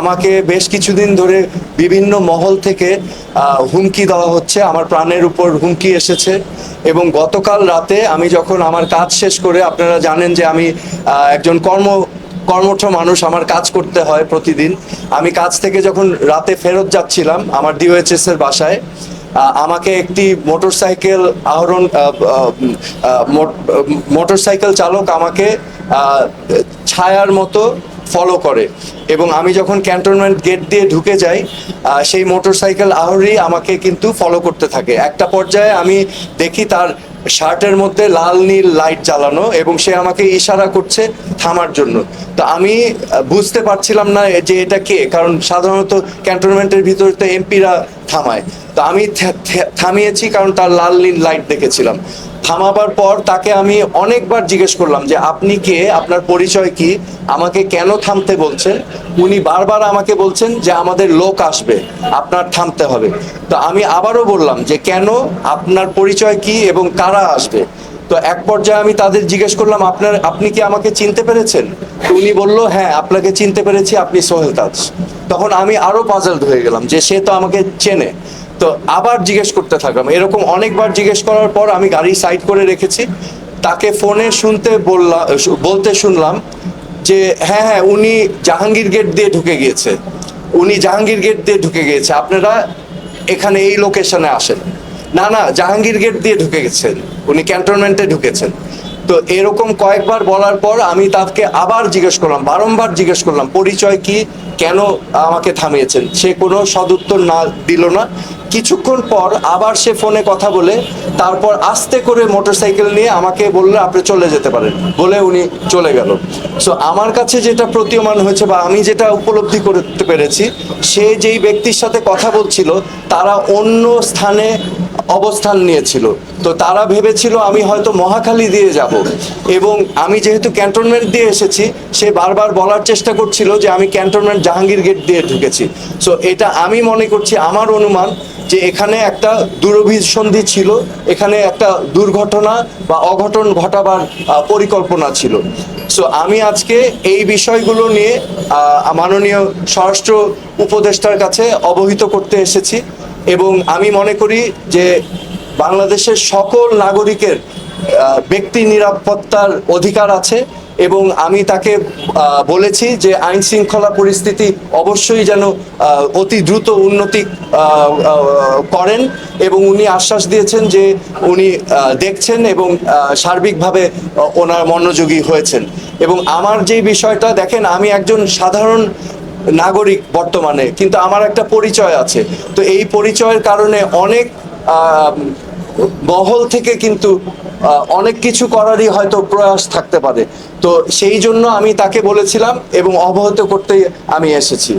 আমাকে বেশ কিছুদিন ধরে বিভিন্ন মহল থেকে হুমকি দেওয়া হচ্ছে, আমার প্রাণের উপর হুমকি এসেছে এবং গতকাল রাতে আমি যখন আমার কাজ শেষ করে, আপনারা জানেন যে আমি একজন কর্ম, কর্মঠ মানুষ, আমার কাজ করতে হয় প্রতিদিন। আমি কাজ থেকে যখন রাতে ফেরত যাচ্ছিলাম, আমার ডিওএইচএস এর বাসায় আমাকে একটি মোটরসাইকেল আহরণ মোটরসাইকেল চালক আমাকে ছায়ার মতো ফলো করে। এবং আমি যখন ক্যান্টনমেন্ট গেট দিয়ে ঢুকে যাই সেই মোটরসাইকেল আহরি আমাকে কিন্তু ফলো করতে থাকে। একটা পর্যায়ে আমি দেখি তার শার্টের মধ্যে লাল নীল লাইট জ্বালানো এবং সে আমাকে ইশারা করছে থামার জন্য। তো আমি বুঝতে পারছিলাম না যে এটা কে, কারণ সাধারণত ক্যান্টনমেন্টের ভিতরে তো এমপিরা থামায়। তো আমি থামিয়েছি কারণ তার লাল নীল লাইট দেখেছিলাম। থামাবার পর তাকে আমি অনেকবার জিজ্ঞেস করলাম যে, আপনি কে? আপনার পরিচয় কি? আমাকে কেন থামতে বলছেন? উনি বারবার আমাকে বলছেন যে, আমাদের লোক আসবে, আপনার থামতে হবে। তো আমি আবারও বললাম যে, কেন? আপনার পরিচয় কি এবং কারা আসবে? তো এক পর্যায়ে আমি তাদের জিজ্ঞেস করলাম, আপনার, আপনি কি আমাকে চিনতে পেরেছেন? উনি বলল হ্যাঁ আপনাকে চিনতে পেরেছি, আপনি সোহেল তাজ। তখন আমি আরও পাজলড হয়ে গেলাম যে, সে তো আমাকে চেনে। তো আবার জিজ্ঞেস করতে থাকলাম। এরকম অনেকবার জিজ্ঞেস করার পর আমি গাড়ি সাইড করে রেখেছি। তাকে ফোনে শুনতে বললাম বলতে শুনলাম যে হ্যাঁ হ্যাঁ উনি জাহাঙ্গীর গেট দিয়ে ঢুকে গিয়েছে। উনি জাহাঙ্গীর গেট দিয়ে ঢুকে গিয়েছে। আপনারা এখানে এই লোকেশনে আসেন। না না, জাহাঙ্গীর গেট দিয়ে ঢুকে গেছেন। উনি ক্যান্টনমেন্টে ঢুকেছেন। তো এরকম কয়েকবার বলার পর আমি তাকে আবার জিজ্ঞেস করলাম, বারংবার জিজ্ঞেস করলাম, পরিচয় কি? কেন আমাকে থামিয়েছেন? সে কোনো সদুত্তর না দিল না। কিছুক্ষণ পর আবার সে ফোনে কথা বলে, তারপর আস্তে করে মোটরসাইকেল নিয়ে আমাকে বললে, আপনি চলে যেতে পারেন। বলে উনি চলে গেল। সো আমার কাছে যেটা প্রতীয়মান হয়েছে বা আমি যেটা উপলব্ধি করতে পেরেছি, সে যেই ব্যক্তির সাথে কথা বলছিল, তারা অন্য স্থানে অবস্থান নিয়েছিল। তো তারা ভেবেছিল, আমি হয়তো মহাখালী দিয়ে যাব। এবং আমি যেহেতু ক্যান্টনমেন্ট দিয়ে এসেছি, সে বারবার বলার চেষ্টা করছিল যে আমি ক্যান্টনমেন্ট জাহাঙ্গীর গেট দিয়ে ঢুকেছি। সো এটা আমি মনে করছি, আমার অনুমান যে এখানে একটা দুরভিসন্ধি ছিল, এখানে একটা দুর্ঘটনা বা অঘটন ঘটাবার পরিকল্পনা ছিল। সো আমি আজকে এই বিষয়গুলো নিয়ে মাননীয় স্বরাষ্ট্র উপদেষ্টার কাছে অবহিত করতে এসেছি এবং আমি মনে করি যে বাংলাদেশের সকল নাগরিকের ব্যক্তি নিরাপত্তার অধিকার আছে। এবং আমি তাকে বলেছি যে আইন শৃঙ্খলা পরিস্থিতি অবশ্যই যেন অতি দ্রুত উন্নতি করেন এবং উনি আশ্বাস দিয়েছেন যে উনি দেখছেন এবং সার্বিকভাবে ওনার মনোযোগী হয়েছেন। এবং আমার যে বিষয়টা দেখেন, আমি একজন সাধারণ নাগরিক বর্তমানে, কিন্তু আমার একটা পরিচয় আছে। তো এই পরিচয়ের কারণে অনেক মহল থেকে কিন্তু অনেক কিছু করারই হয়তো প্রয়াস থাকতে পারে। তো সেই জন্য আমি তাকে বলেছিলাম এবং অবহত করতেই আমি এসেছি।